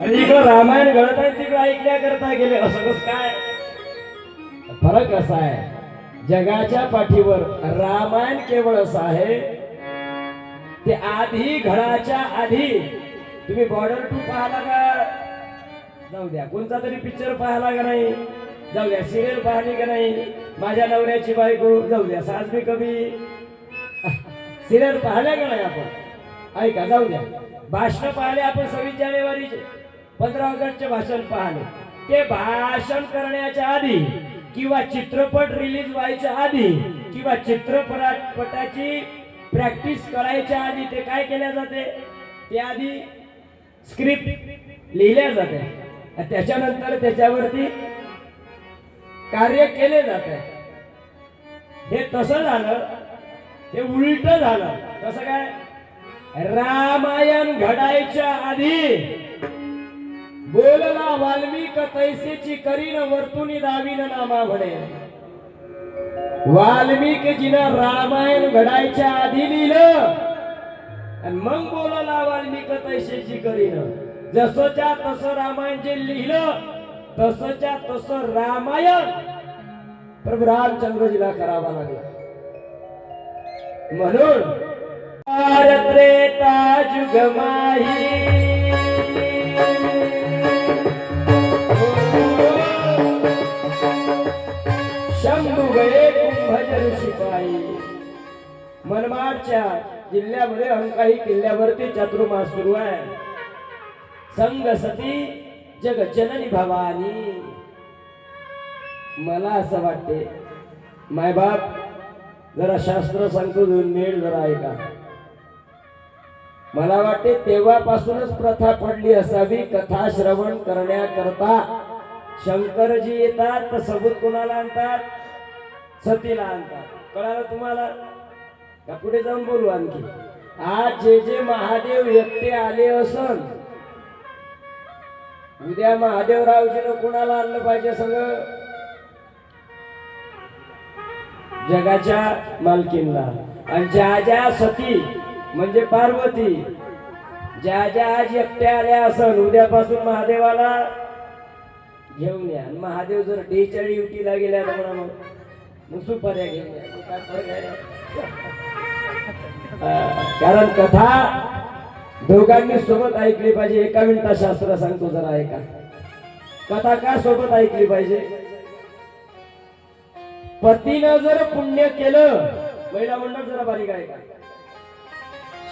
आणि इकडं रामायण घडत आहे तिकडं ऐकल्या करता गेले. असं कस काय? फरक असा आहे? जगाच्या पाठीवर रामायण केवळ असं आहे ते आधी घडाच्या आधी. तुम्ही बॉर्डर टू पाहला का? जाऊ द्या. कोणता तरी पिक्चर पाहला का नाही? जाऊ द्या. सिरियल पाहिली का नाही? माझ्या नवऱ्याची बायको. जाऊ द्या. सास मी कमी. सिरियल पाहिल्या का नाही आपण? ऐका जाऊ द्या. भाषण पाहिले आपण सव्वीस जानेवारीचे. पंधरा ऑगस्टचे भाषण पाहणे. ते भाषण करण्याच्या आधी किंवा चित्रपट रिलीज व्हायच्या आधी किंवा चित्रपटाची प्रॅक्टिस करायच्या आधी ते काय केल्या जाते? ते आधी स्क्रिप्ट लिहिल्या जाते. त्याच्यानंतर त्याच्यावरती कार्य केले जाते. हे तसं झालं हे उलट झालं. कसं काय? रामायण घडायच्या आधी बोलला वाल्मिक तैसेची करीन वर्तुनी दावीन नामा म्हणे वाल्मिकजीनं रामायण घडायच्या आधी लिहिलं आणि मग बोलला वाल्मिक तैसेची करीन. जसच्या तस रामायण जे लिहिलं तसच्या तस रामायण प्रभू रामचंद्रजीला करावा लागला. म्हणून त्रेता जुगमाही मनमाडच्या जिल्ह्यामध्ये अंकाही किल्ल्यावरती चातुर्मास सुरू आहे. संग सती जग जननी भवानी. मला असं वाटते मायबाप जरा शास्त्र सांगतो दोन मिनिट जरा ऐका. मला वाटते तेव्हापासूनच प्रथा पडली असावी कथा श्रवण करण्याकरता. शंकरजी येतात तर सबूत कोणाला आणतात? सतीला आणतात. कळालं तुम्हाला? का पुढे जाऊन बोलू आणखी? आज जे जे महादेव एकटे आले असन उद्या महादेवरावजीनं कोणाला आणलं पाहिजे सगळं? जगाच्या मालकींना आणि ज्या ज्या सती म्हणजे पार्वती ज्या ज्या आज एकट्या आल्या असन उद्यापासून महादेवाला घेऊन या. महादेव जर डेच्या ड्युटीला गेल्या तर म्हणा मग. मग सुपाऱ्या घेऊन या. काय फरक आहे? कारण कथा दोघांनी सोबत ऐकली पाहिजे. एका मिनिटात शास्त्र सांगतो जरा ऐका. कथा का सोबत ऐकली पाहिजे? पतीनं जर पुण्य केलं महिला मंडळ जरा बारीक आहे का?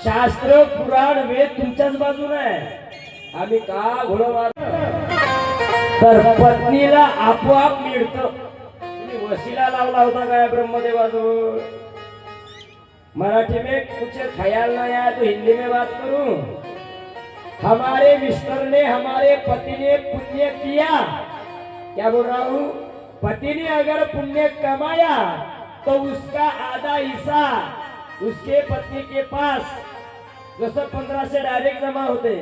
शास्त्र पुराण वेद तुमच्याच बाजून आहे. आम्ही का घोडं मार तर पत्नीला आपोआप मिळत. तुम्ही वशिला लावला होता काय ब्रह्मदेवाजवळ? मराठी में कुछ ख्याल ना आया तो हिंदी में बात करूं? हमारे मिस्टर ने हमारे पति ने पुण्य किया। क्या बोल रहा हूं? पति ने अगर पुण्य कमाया तो उसका आधा हिस्सा उसके पत्नी के पास जैसे पंद्रह से डायरेक्ट जमा होते।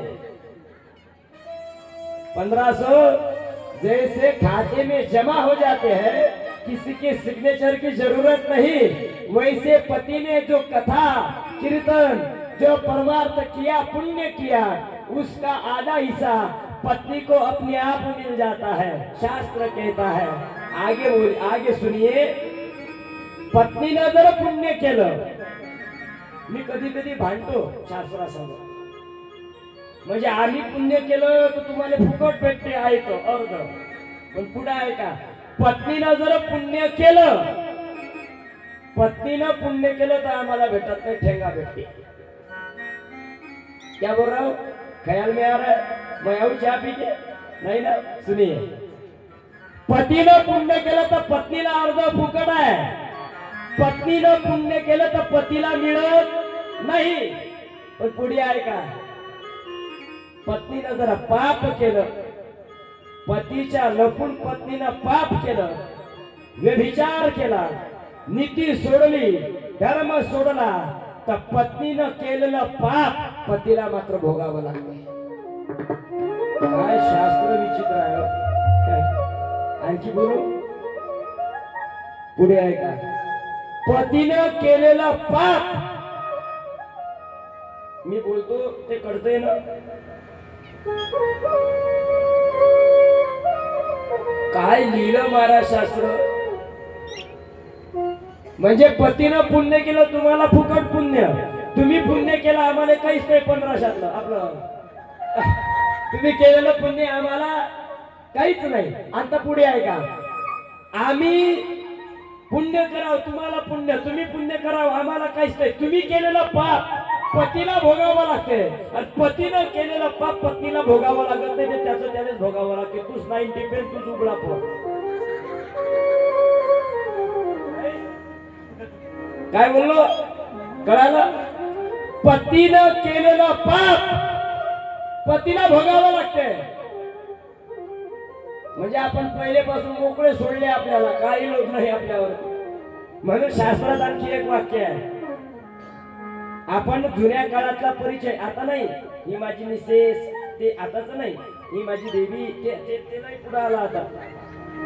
पंद्रह सौ जैसे खाते में जमा हो जाते हैं किसी के सिग्नेचर की ज़रूरत नहीं। वैसे पति ने जो कथा, कीर्तन, जो परमार्थ किया, पुण्य किया, उसका आधा हिस्सा पत्नी को अपने आप मिल जाता है, शास्त्र कहता है। आगे बोल, आगे सुनिए। पत्नीनं जर पुण्य केलं मी कधी कधी भांडतो शास्त्रासमोर म्हणजे आम्ही पुण्य केलं तर तुम्हाला फुकट भेटते ऐक अर्ध पण पुढे ऐका पत्नीनं जर पुण्य केलं पत्नीनं पुण्य केलं तर आम्हाला भेटत नाही ठेंगा भेटते. क्या बोल रहा हूं? ख्याल में आ रहा है? मैं आऊ चहा पीते नाही ना? सुनिए। पतीनं पुण्य केलं तर पत्नीला अर्ध फुकट आहे. पत्नीनं पुण्य केलं तर पतीला मिळत नाही. पण पुढे ऐका पत्नीनं जरा पाप केलं पतीच्या लपून पत्नीनं पाप केलं व्यभिचार केला नीती सोडली धर्म सोडला तर पत्नीनं केलेलं पाप पतीला मात्र भोगावं लागतं काय शास्त्र विचित्र आहे हो. आणखी बोलू? पुढे ऐका पतीनं केलेलं पाप. मी बोलतो ते कळतंय ना? काय लिहिलं महाराज शास्त्र? म्हणजे पतीनं पुण्य केलं तुम्हाला फुकट पुण्य. तुम्ही पुण्य केलं आम्हाला काहीच नाही पंधराशातलं आपलं तुम्ही केलेलं पुण्य आम्हाला काहीच नाही. आता पुढे आहे का? आम्ही पुण्य करावं तुम्हाला पुण्य. तुम्ही पुण्य करावं आम्हाला काहीच नाही. तुम्ही केलेलं पाप. पतीला भोगावं लागते आणि पतीनं केलेलं पाप पत्नीला भोगावं लागत नाही ते त्याचं त्यानेच भोगावं लागते तूच नाही डिपेंड तूच उघडा पो काय बोललो? कळालं? पतीनं केलेलं पाप पतीला भोगावं लागते म्हणजे आपण पहिलेपासून मोकळे सोडले आपल्याला काही लोक नाही आपल्यावर म्हणून शास्त्रात आणखी एक वाक्य आहे. आपण जुन्या काळातला परिचय आता नाही. ही माझी मिसेस ते आताच नाही. ही माझी देवी ते ते- नाही पुढे आला आता.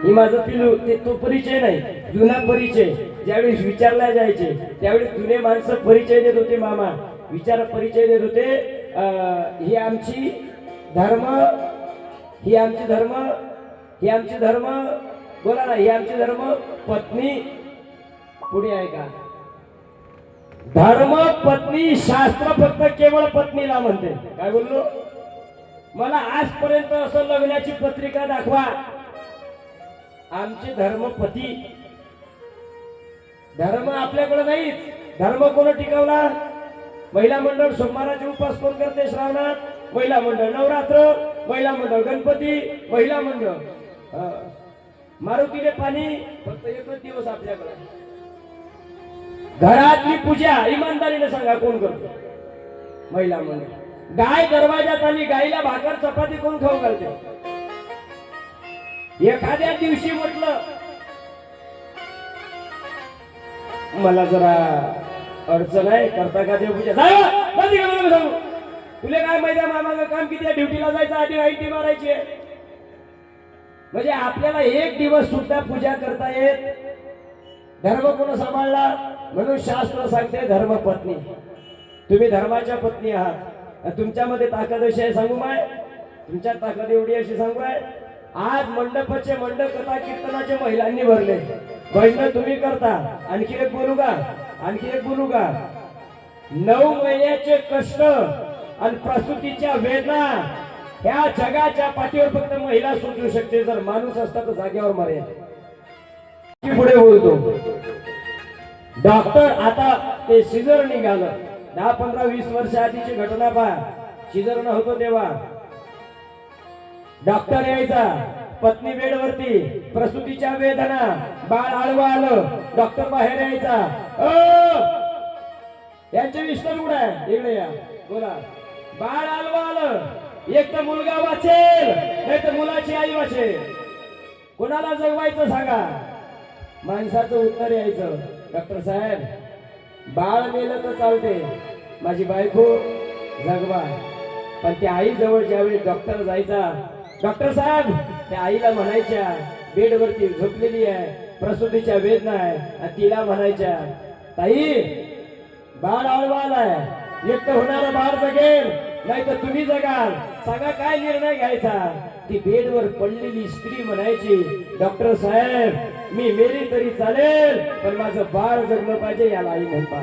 ही माझं पिलू ते तो परिचय नाही. जुना परिचय. ज्यावेळेस विचारल्या जायचे त्यावेळेस जुने माणसं परिचय देत होते मामा. विचार परिचय देत होते. अं, ही आमची धर्म ही आमची धर्म ही आमची धर्म. बोला ना ही आमची धर्म पत्नी. पुढे आहे का? धर्म पत्नी शास्त्र फक्त केवळ पत्नीला म्हणते. काय बोललो? मला आजपर्यंत असं लग्नाची पत्रिका दाखवा. आमचे धर्म पती धर्म आपल्याकडे नाहीच. धर्म कोण टिकवला? महिला मंडळ सोमवाराचे उपास कोण करते श्रावणात? महिला मंडळ नवरात्र महिला मंडळ गणपती महिला मंडळ मारुतीने पाणी फक्त एकच दिवस आपल्याकडे. घरातली पूजा इमानदारीने सांगा कोण करतो? महिला मंडळ. गाय दरवाजात आली गायीला भाकर चपाती कोण खाऊ घालते? एखाद्या दिवशी म्हटलं मला जरा अडचण आहे करता का देवपूजा जा बा, सांगू. तुला काय माहिती आहे मामाचं काम किती आहे? ड्युटीला जायचं आधी आयटी मारायची म्हणजे आपल्याला एक दिवस सुद्धा पूजा करता येत धर्म कोण सांभाळला. म्हणून शास्त्र सांगते धर्म पत्नी तुम्ही धर्माच्या पत्नी आहात. तुमच्यामध्ये ताकद अशी आहे सांगू माय? तुमच्यात ताकद एवढी अशी सांगू आहे आज मंडपाचे मंडप कथा कीर्तनाचे महिलांनी भरले. बहिण तुम्ही करता. आणखी एक बोलू का? आणखी एक बोलू का? नऊ महिन्याचे कष्ट आणि प्रसूतीच्या वेदना ह्या जगाच्या पाठीवर फक्त महिला सोचू शकते. जर माणूस असता तर जागेवर मर्यादा पुढे बोलतो. डॉक्टर आता ते सिजर निघालं. दहा पंधरा वीस वर्ष आधीची घटना पहा. सिजर न होतो तेव्हा. डॉक्टर यायचा. पत्नी बेडवरती. प्रसूतीच्या वेदना. बाळ आळवा आलं. डॉक्टर बाहेर यायचा. यांचे विस्तार कुठं आहे? इकडे या. बोला. बाळ आलवा आलं. एक तर मुलगा वाचेल नाही तर मुलाची आई वाचेल. कोणाला जगवायचं सांगा? माणसाचं उत्तर यायचं. डॉक्टर साहेब बाळ मेलं तर चालते. माझी बायको जगवा. पण त्या आई जवळ ज्यावेळी डॉक्टर जायचा डॉक्टर साहेब त्या आईला म्हणायच्या बेडवरती झोपलेली आहे प्रसूतीच्या वेदना आहे आणि तिला म्हणायच्या ताई बाळ आळवाल आहे. एक तर होणारा बाळ जगेल नाही तर तुम्ही जगाल. सांगा काय निर्णय घ्यायचा? ती बेडवर पडलेली स्त्री म्हणायची डॉक्टर साहेब मी मेली तरी चालेल पण माझं बाळ जगलं पाहिजे याला आई म्हणता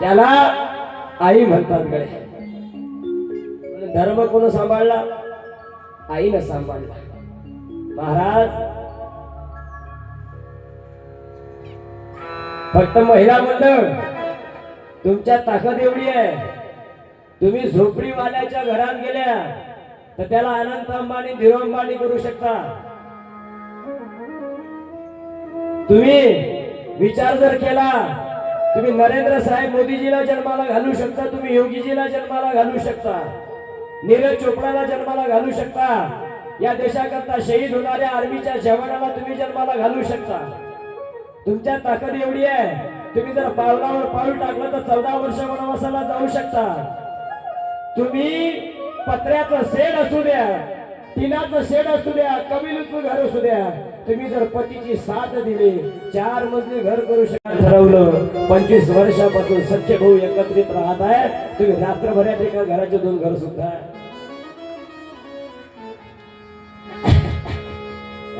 त्याला आई म्हणतात गळे धर्म कोण सांभाळला? आईनं सांभाळला. महाराज फक्त महिला मंडळ तुमच्या ताकद एवढी आहे. तुम्ही झोपडीवाल्याच्या घरात गेल्या तर त्याला अनंत अंबानी धीरो अंबानी करू शकता. तुम्ही विचार जर केला तुम्ही नरेंद्र साहेब मोदीजीला जन्माला घालू शकता तुम्ही योगीजीला जन्माला घालू शकता नीरज चोपडाला जन्माला घालू शकता या देशाकरता शहीद होणाऱ्या आर्मीच्या जवानाला तुम्ही जन्माला घालू शकता. तुमच्या ताकद एवढी आहे तुम्ही जर पावलावर पाऊल टाकलं तर चौदा वर्ष वनवासाला जाऊ शकता. तुम्ही पत्र्याचं शेड असू द्या टिनाचं शेड असू द्या कबिलीचं घर असू द्या तुम्ही जर पतीची साथ दिली चार मजली घर करू शकता. ठरवलं पंचवीस वर्षापासून सच्चे भाऊ एकत्रित राहत आहे. तुम्ही रात्रभरात एका घराचे दोन घर सुद्धा.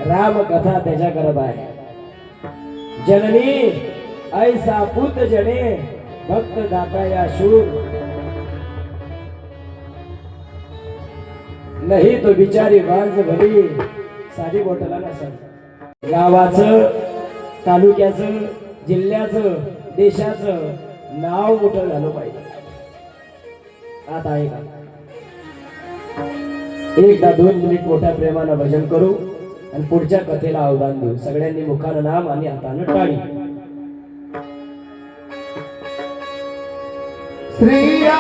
राम कथा त्याच्या करत आहे. जननी ऐसा पुत जने भक्त दाता या शूर. नाही तो बिचारी बांज भरी साधी बोटला नसत गावाचं तालुक्याचं जिल्ह्याचं देशाचं नाव मोठं झालं पाहिजे. आता आहे का एकदा दोन मिनिट मोठ्या प्रेमानं भजन करू आणि पुढच्या कथेला आव्हान देऊ. सगळ्यांनी मुखानं नाम आणि हातानं टाळी. श्रीया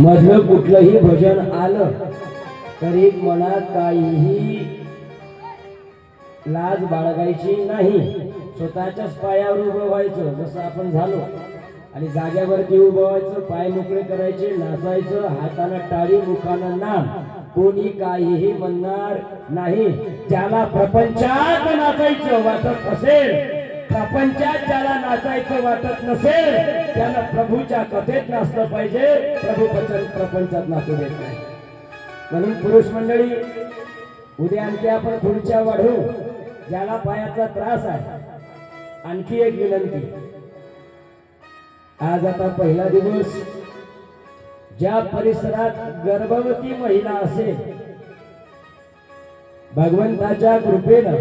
मधलं कुठलंही भजन आलं तरी मनात काहीही लाज बाळगायची नाही. स्वतःच्याच पायावर उभं व्हायचं जसं आपण झालो. आणि जाग्यावरती उभं व्हायचं पाय मोकळे करायचे नाचायचं हाताला टाळी मुखानं नाम कोणी काहीही म्हणणार नाही. त्याला प्रपंचात नाचायचं वाटत असेल. प्रपंचात ज्याला नाचायचं वाटत नसेल त्याला प्रभूच्या कथेत नाचलं पाहिजे. प्रभू पचन प्रपंचात नाचू देत नाही. म्हणून पुरुष मंडळी उद्या आणखी आपण पुढच्या वाढू ज्याला पायाचा त्रास आहे. आणखी एक विनंती. आज आता पहिला दिवस. ज्या परिसरात गर्भवती महिला असेल भगवंताच्या कृपेनं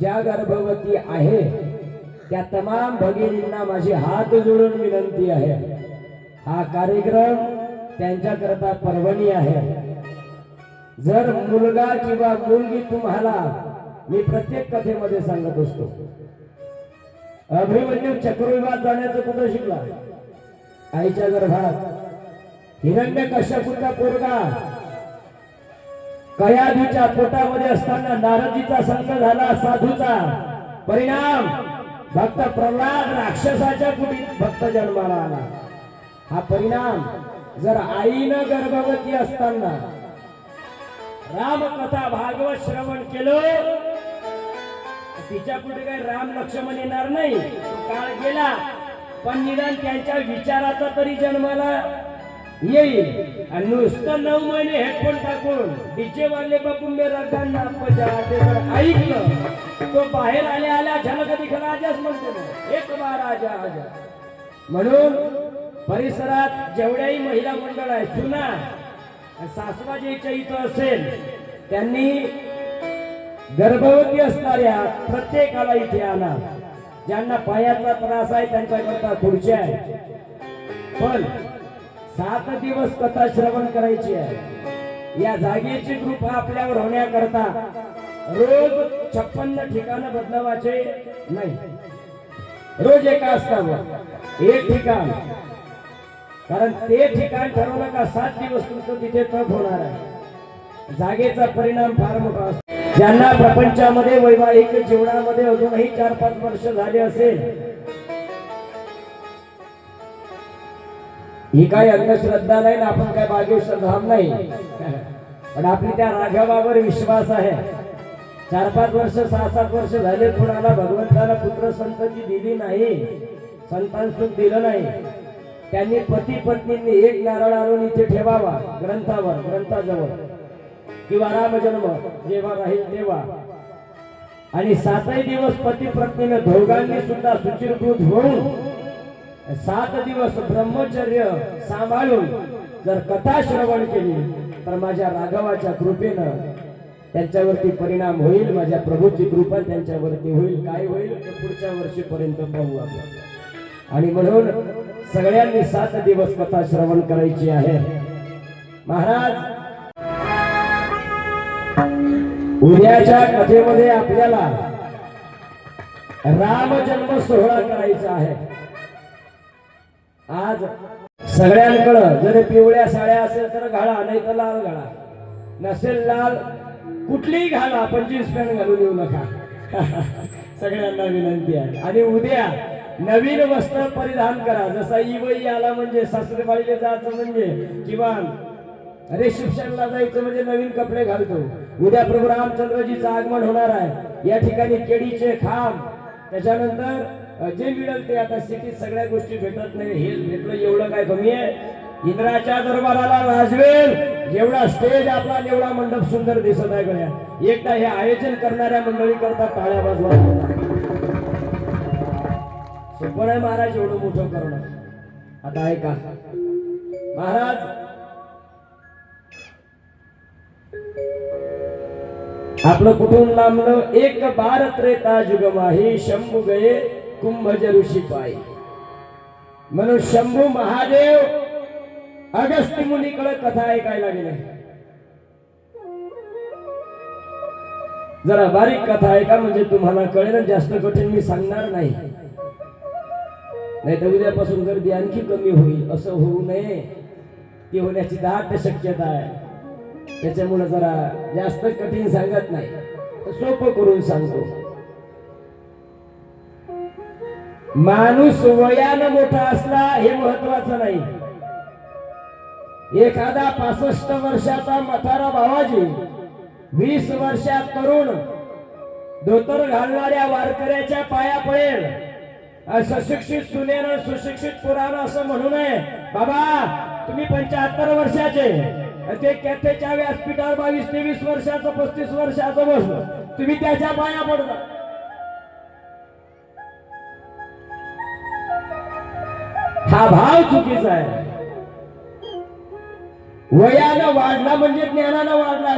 ज्या गर्भवती आहे त्या तमाम भगिनींना माझी हात जोडून विनंती आहे. हा कार्यक्रम त्यांच्याकरता पर्वणी आहे. जर मुलगा किंवा मुलगी तुम्हाला मी प्रत्येक कथेमध्ये सांगत असतो. अभिमन्यू चक्रविवाद जाण्याचं कुठं शिकला? आईच्या गर्भात. हिरण्य कश्यपूचा पोरगा कयाधीच्या पोटामध्ये असताना नारदीचा संघ झाला साधूचा. परिणाम भक्त प्रल्हाद राक्षसाच्या कुटीत भक्त जन्माला आला. हा परिणाम जर आईनं गर्भवती असताना रामकथा भागवत श्रवण केलं तिच्या पुढे काही राम लक्ष्मण येणार नाही. काळ गेला पण निदान त्यांच्या विचाराचा तरी जन्माला येईल. आणि नुसतं नऊ महिने हेडफोन टाकून डीजे वाले बघून मेरा गाणं बजा ते ऐकलं. तो बाहेर आल्या आल्या झलक कधी राजाच म्हणतो एक बार राजा आजा. म्हणून परिसरात जेवढ्याही महिला मंडळ आहे सुना सासवाजीच्या इथं असेल त्यांनी गर्भवती असणाऱ्या प्रत्येकाला इथे आणा. ज्यांना पायाचा त्रास आहे त्यांच्याकरता खुर्च्या आहे पण सात दिवस कथा श्रवण करायची आहे. या जागेची कृपा आपल्यावर होण्याकरता रोज छप्पन्न ठिकाण बदलावाचे नाही. रोज एका असतावर एक ठिकाण. कारण ते ठिकाण ठरवलं का सात दिवस तुमचं तिथे तप होणार आहे. जागेचा परिणाम फार मोठा असतो. ज्यांना प्रपंचामध्ये वैवाहिक जीवनामध्ये अजूनही चार पाच वर्ष झाले असेल ही काही अंधश्रद्धा नाही ना आपण काय बागेश्वर धाम नाही. पण आपली त्या राघवावर विश्वास आहे. चार पाच वर्ष सहा सात वर्ष झाले कुणाला भगवंताला पुत्र संतती दिली नाही. संतान सुख दिलं नाही. त्यांनी पती पत्नींनी एक नारळ आणून इथे ठेवावा ग्रंथावर ग्रंथाजवळ. किंवा रामजन्म जेव्हा राहील तेव्हा. आणि सातही दिवस पती पत्नीने दोघांनी सुद्धा सुचिरभूत होऊन सात दिवस ब्रह्मचर्य सांभाळून जर कथा श्रवण केली तर माझ्या राघवाच्या कृपेनं त्यांच्यावरती परिणाम होईल माझ्या प्रभूची कृपा त्यांच्यावरती होईल. काय होईल? ते पुढच्या वर्षीपर्यंत पाहू आपण. आणि म्हणून सगळ्यांनी सात दिवस कथा श्रवण करायची आहे. महाराज उद्याच्या कथेमध्ये आपल्याला राम जन्म सोहळा करायचा आहे. आज सगळ्यांकडं जर पिवळ्या साड्या असेल तर घाला नाही तर लाल घाला. नसेल लाल कुठलीही घाला पण जीन्स पॅन्ट घालून येऊ नका. सगळ्यांना विनंती आहे. आणि उद्या नवीन वस्त्र परिधान करा. जसा इवई आला म्हणजे सासरेबाईला जायचं म्हणजे किमान रिसेप्शनला जायचं म्हणजे नवीन कपडे घालतो. उद्या प्रभू रामचंद्रजीचं आगमन होणार आहे. या ठिकाणी केळीचे खांब त्याच्यानंतर जे मिळेल ते आता सिटीत सगळ्या गोष्टी भेटत नाही. हे भेटलं एवढं काय कमी आहे? इंद्राच्या दरबाराला राजवेल. जेवढा स्टेज आपला एवढा मंडप सुंदर दिसत आहे गळ्या एकदा हे आयोजन करणाऱ्या मंडळी करता टाळ्या बाजूला सोपं आहे महाराज एवढं मोठं करणं. आता ऐका. महाराज! आपलं कुठून लांबलं? एक बार त्रेता जुगमाही शंभू गये कुंभज ऋषी पायी म्हणून शंभू महादेव अगस्त मुनीकडे कथा ऐकायला गेले. जरा बारीक कथा ऐका म्हणजे तुम्हाला कळेल जास्त कठीण मी सांगणार नाही. नाही तर उद्यापासून गर्दी आणखी कमी होईल. असं होऊ नये. ती होण्याची दाट शक्यता आहे. त्याच्यामुळे जरा जास्त कठीण सांगत नाही. तर सोपं करून सांगतो. माणूस वयानं मोठा असला हे महत्वाचं नाही. एखादा पासष्ट वर्षाचा मथारा भावाजी वीस वर्षात तरुण धोतर घालणाऱ्या वारकऱ्याच्या पाया पडेल. सुशिक्षित सुनेनं सुशिक्षित पुराण असं म्हणू नये. बाबा तुम्ही पंच्याहत्तर वर्षाचे. ते कॅथेच्या व्यासपीठावर बावीस तेवीस वर्षाचं पस्तीस वर्षाचं बसलं तुम्ही त्याच्या पाया पडता हा भाव चुकीचा आहे. वयानं वाढला म्हणजे ज्ञानानं वाढला